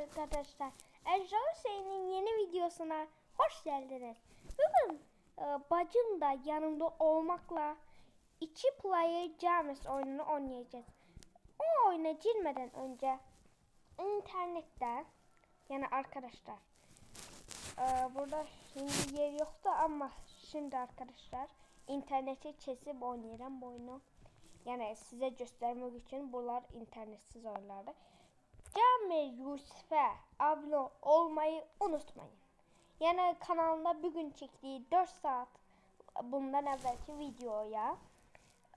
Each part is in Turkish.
arkadaşlar. Ejra Hüseyin'in yeni videosuna hoş geldiniz. Bugün e, bacım da yanımda olmakla iki player James oyununu oynayacağız. O oyuna girmeden önce internette yani arkadaşlar e, burada şimdi yer yoktu ama şimdi arkadaşlar interneti kesip oynayacağım bu oyunu. Yani size göstermek için bunlar internetsiz oyunlardı. Cami Yusuf'e abone olmayı unutmayın. Yani kanalında bugün çektiği 4 saat bundan evvelki videoya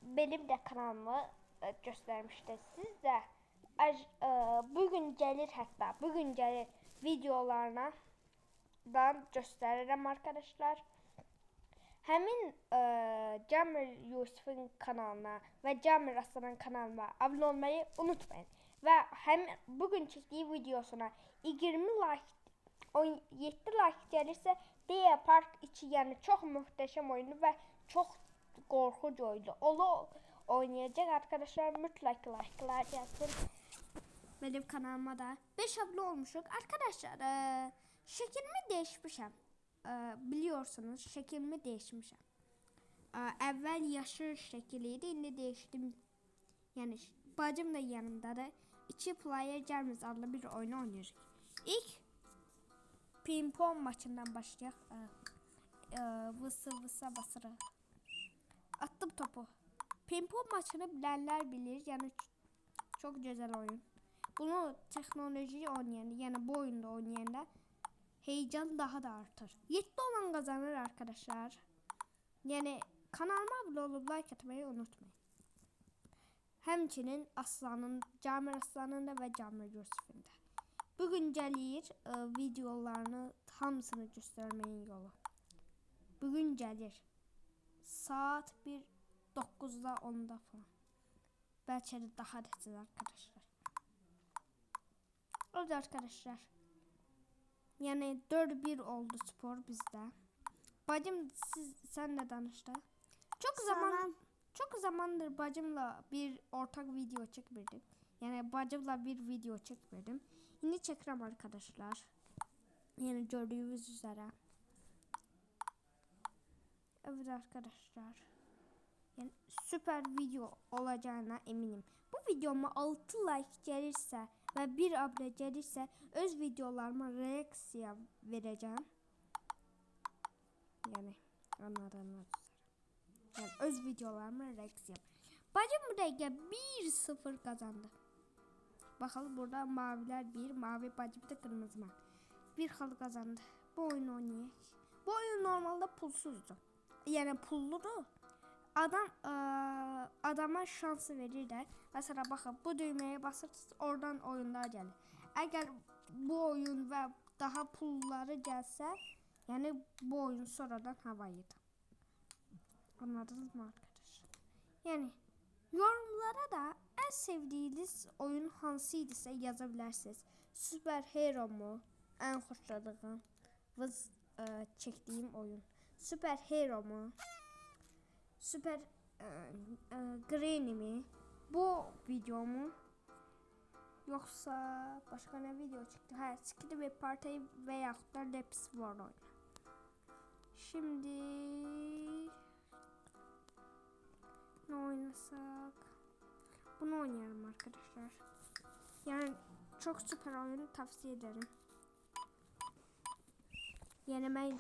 benim de kanalımı e, göstermişti. Siz de e, bugün gelir hatta bugün gelir videolarına dan gösteririm arkadaşlar. Həmin ə, Cəmil Yusufun kanalına və Cəmil Aslanın kanalına abunə olmayı unutmayın. Və həm bugün çəkdiyi videosuna 20 like 17 like gəlirsə Deyə Park 2 yəni çox möhtəşəm oyunu və çox qorxuc oyunu. Onu oynayacaq arkadaşlar mütləq like'lar gəlsin. Benim kanalıma da 5 abone olmuşuk. Arkadaşlar eee şeklimi değişmişim. Eee, biliyorsunuz şeklimi değişmişim. Eee, evvel yaşır şekiliydi. Şimdi değiştim. Yani bacım da yanımda da. İki player Germans adlı bir oyun oynuyoruz. İlk ping-pong maçından başlayalım. Eee, eee, vısı vısa basırı. Attım topu. Ping-pong maçını bilenler bilir. Yani çok güzel oyun. Bunu teknoloji oynayan, yani bu oyunda oynayan heyecan daha da artar. Yetti olan kazanır arkadaşlar. Yani kanalıma abone olup like atmayı unutmayın. Həmçinin Aslanın, Camir Aslanın da və Camir Yusufun da. Bu gün gəlir e, videolarını hamısını göstərməyin yolu. Bugün gəlir. Saat 1 9-da 10-da falan. Belki de daha da arkadaşlar. Oldu arkadaşlar. Yani 4-1 oldu spor bizde. Bacım siz sen de danıştı. Çok zaman çok zamandır bacımla bir ortak video çekmedim. Yani bacımla bir video çekmedim. Yine çekiyorum arkadaşlar. Yani gördüğünüz üzere. Evet arkadaşlar. Yani süper video olacağına eminim. Bu videoma 6 like gelirse ve 1 abone gelirse öz videolarıma reaksiya vereceğim. Yani anladığınız üzere. Yani öz videolarıma reaksiya. Bacım bu dakika 1-0 kazandı. Bakalım burada maviler 1, mavi bacım da kırmızı mavi. Bir halı kazandı. Bu oyunu oynayalım. Bu oyun normalde pulsuzdu. Yani pulludu adam eee, adama şansı verir də. Məsələn baxın, bu düyməyə basırsınız, oradan oyunlar gəlir. Əgər bu oyun və daha pulları gəlsə, yəni bu oyun sonradan havayıdır. Anladınız mı arkadaşlar? Yəni yorumlara da en sevdiğiniz oyun hansıydısa yazabilirsiniz. Süper Hero mu? En hoşladığım ve eee, çektiğim oyun. Süper Hero mu? Süper e, e, Granny mi? Bu video mu? Yoksa başka ne video çıktı? Ha, Skiddy ve Party veya da Laps War oyna. Şimdi ne oynasak? Bunu oynayalım arkadaşlar. Yani çok süper oyunu tavsiye ederim. Yani ben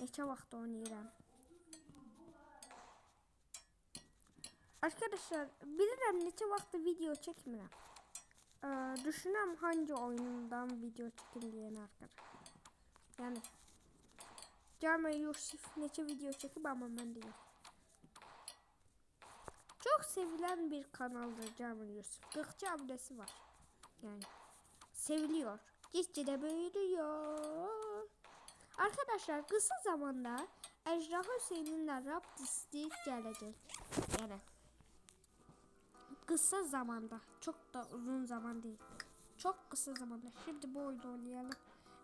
neçə vaxt oynayıram. Arkadaşlar bilirim neçə vaxt video çəkmirəm. Ee, düşünürəm hangi oyundan video çəkim deyən arkadaşlar. Yəni Cama Yusuf neçə video çəkib amma mən deyim. Çok sevilen bir kanaldır Cama Yusuf. 40 abonesi var. Yani seviliyor. Gitgide büyüyor. Arkadaşlar kısa zamanda Ejra Hüseyin'in rap dizi gelecek. Yani kısa zamanda çok da uzun zaman değil. Çok kısa zamanda. Şimdi bu oyunu oynayalım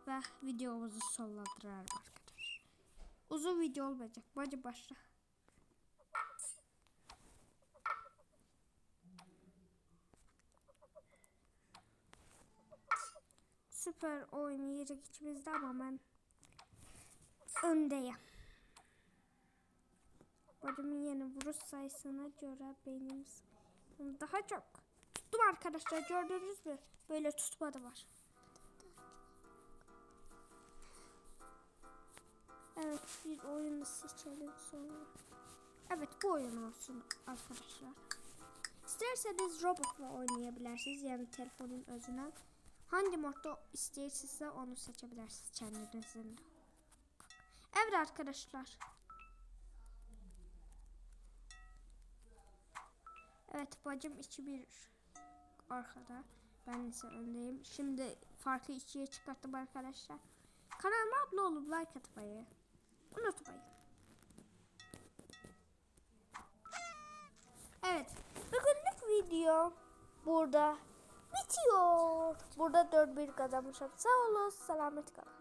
ve videomuzu sonlandıralım arkadaşlar. Uzun video olmayacak. Bence başla. süper oynayacak içimizde ama ben öndeyim. Bacımın yeni vuruş sayısına göre benim daha çok. Tuttum arkadaşlar gördünüz mü? Böyle tutmadı var. Evet bir oyunu seçelim sonra. Evet bu oyun olsun arkadaşlar. İsterseniz robotla oynayabilirsiniz yani telefonun özünden. Hangi modda isterseniz onu seçebilirsiniz kendinizin. Evet arkadaşlar. Evet bacım içi bir arkada. Ben ise öndeyim. Şimdi farkı ikiye çıkarttım arkadaşlar. Kanalıma abone olup like atmayı unutmayın. Evet. Bugünlük video burada bitiyor. Burada 4-1 kazanmışım. Sağ olun. Selamet kalın.